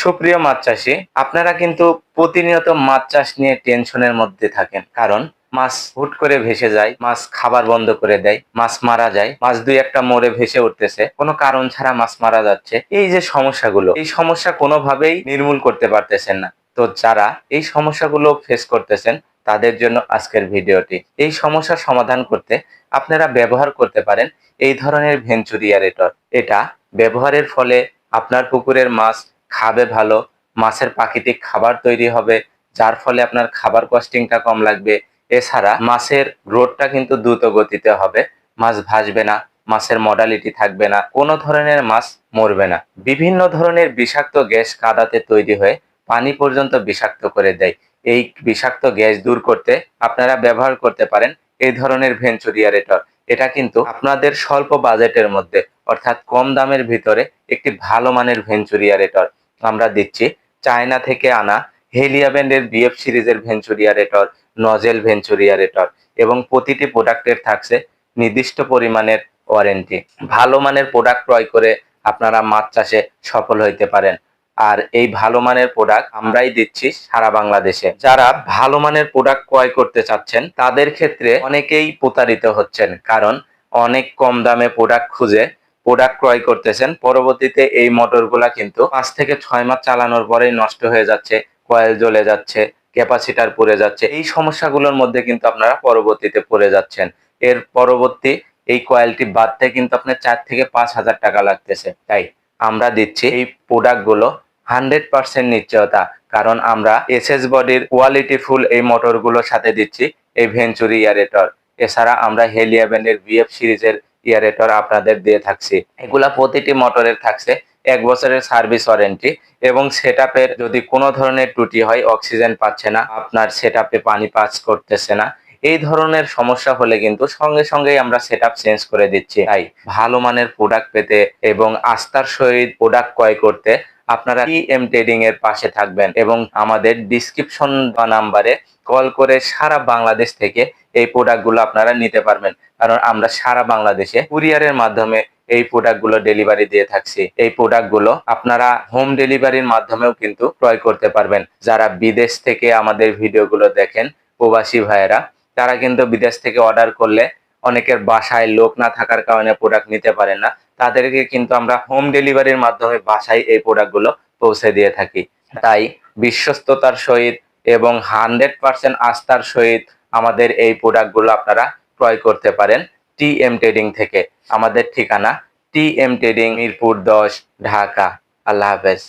সুপ্রিয় মাছ চাষি, আপনারা কিন্তু প্রতিনিয়ত মাছ চাষ নিয়ে টেনশনের মধ্যে থাকেন। কারণ মাছ হুট করে ভেসে যায়, মাছ খাবার বন্ধ করে দেয়, মাছ মারা যায়, মাছ দুই একটা মরে ভেসে উঠতেছে, কোনো কারণ ছাড়া মাছ মারা যাচ্ছে। এই যে সমস্যাগুলো, এই সমস্যা কোনোভাবেই নির্মূল করতে পারতেছেন না। তো যারা এই সমস্যাগুলো ফেস করতেছেন, তাদের জন্য আজকের ভিডিওটি। এই সমস্যার সমাধান করতে আপনারা ব্যবহার করতে পারেন এই ধরনের ভেঞ্চুরিয়ারেটর। এটা ব্যবহারের ফলে আপনার পুকুরের মাছ খাবে ভালো, মাছের প্রাকৃতিক খাবার তৈরি হবে, যার ফলে আপনার খাবার কস্টিংটা কম লাগবে। এছাড়া মাছের গ্রোথটা কিন্তু দ্রুত গতিতে হবে। মাছ ভাসবে না, মাছের মডালিটি থাকবে না, কোনো ধরনের মাছ মরবে না। বিভিন্ন ধরনের বিষাক্ত গ্যাস কাদাতে তৈরি হয়ে পানি পর্যন্ত বিষাক্ত করে দেয়। এই বিষাক্ত গ্যাস দূর করতে আপনারা ব্যবহার করতে পারেন এই ধরনের ভেঞ্চুরিয়ারেটর এটা কিন্তু আপনাদের স্বল্প বাজেটের মধ্যে, অর্থাৎ কম দামের ভিতরে একটি ভালো মানের ভেঞ্চুরিয়ারেটর আমরা দিচ্ছি চায়না থেকে আনা হেলিয়া ব্যান্ডের বিএফ সিরিজের ভেঞ্চুরিয়ারেটর নজেল ভেঞ্চুরিয়ারেটর এবং প্রতিটি প্রোডাক্টের থাকছে নির্দিষ্ট পরিমাণের ওয়ারেন্টি। ভালো মানের প্রোডাক্ট ক্রয় করে আপনারা মাছ চাষে সফল হইতে পারেন। আর এই ভালো মানের প্রোডাক্ট আমরাই দিচ্ছি সারা বাংলাদেশে। যারা ভালো মানের প্রোডাক্ট ক্রয় করতে চাচ্ছেন, তাদের ক্ষেত্রে অনেকেই প্রতারিত হচ্ছেন। কারণ অনেক কম দামে প্রোডাক্ট খুঁজে প্রোডাক্ট ক্রয় করতেছেন, পরবর্তীতে এই মোটরগুলা কিন্তু পাঁচ থেকে ছয় মাস চালানোর পরেই নষ্ট হয়ে যাচ্ছে, কয়েল জ্বলে যাচ্ছে, ক্যাপাসিটার পড়ে যাচ্ছে। এই সমস্যাগুলোর মধ্যে কিন্তু আপনারা পরবর্তীতে পড়ে যাচ্ছেন। এর পরবর্তী এই কয়েলটি বাদতে কিন্তু আপনার চার থেকে পাঁচ হাজার টাকা লাগতেছে। তাই আমরা দিচ্ছি এই প্রোডাক্টগুলো হান্ড্রেড পার্সেন্ট নিশ্চয়তা, কারণ আমরা এসএস বডির কোয়ালিটি ফুল এই মোটরগুলোর সাথে দিচ্ছি, এই ভেঞ্চুরি ইয়ারেটর এছাড়া আমরা হেলিয়া ব্যান্ডের বিএফ সিরিজের ইয়ারেটর আপনাদের দিয়ে থাকছি। এগুলা প্রতিটি মোটরের থাকছে, এক বছরের সার্ভিস ওয়ারেন্টি এবং সেট যদি কোনো ধরনের ত্রুটি হয়, অক্সিজেন পাচ্ছে না, আপনার সেট পানি পাস করতেছে না। এই ধরনের সমস্যা হলে কিন্তু সঙ্গে সঙ্গেই আমরা সেট চেঞ্জ করে দিচ্ছি। তাই ভালো মানের প্রোডাক্ট পেতে এবং আস্থার সহিত প্রোডাক্ট ক্রয় করতে আপনারা টিএম ট্রেডিং এর পাশে থাকবেন এবং আমাদের ডিসক্রিপশন বা নাম্বারে কল করে সারা বাংলাদেশ থেকে এই প্রোডাক্টগুলো আপনারা নিতে পারবেন। কারণ আমরা সারা বাংলাদেশে কুরিয়ারের মাধ্যমে এই প্রোডাক্টগুলো ডেলিভারি দিয়ে থাকছি। এই প্রোডাক্টগুলো আপনারা হোম ডেলিভারির মাধ্যমেও কিন্তু ক্রয় করতে পারবেন। যারা বিদেশ থেকে আমাদের ভিডিওগুলো দেখেন প্রবাসী ভাইয়েরা, তারা কিন্তু বিদেশ থেকে অর্ডার করলে অনেকের বাসায় লোক না থাকার কারণে প্রোডাক্ট নিতে পারেন না। তাদেরকে কিন্তু আমরা হোম ডেলিভারির মাধ্যমে বাসায় এই প্রোডাক্টগুলো পৌঁছে দিয়ে থাকি। তাই বিশ্বস্ততার সহিত এবং হান্ড্রেড পার্সেন্ট আস্থার সহিত আমাদের এই প্রোডাক্টগুলো আপনারা ক্রয় করতে পারেন টি এম ট্রেডিং থেকে। আমাদের ঠিকানা টি এম ট্রেডিং মিরপুর দশ, ঢাকা। আল্লাহ হাফেজ।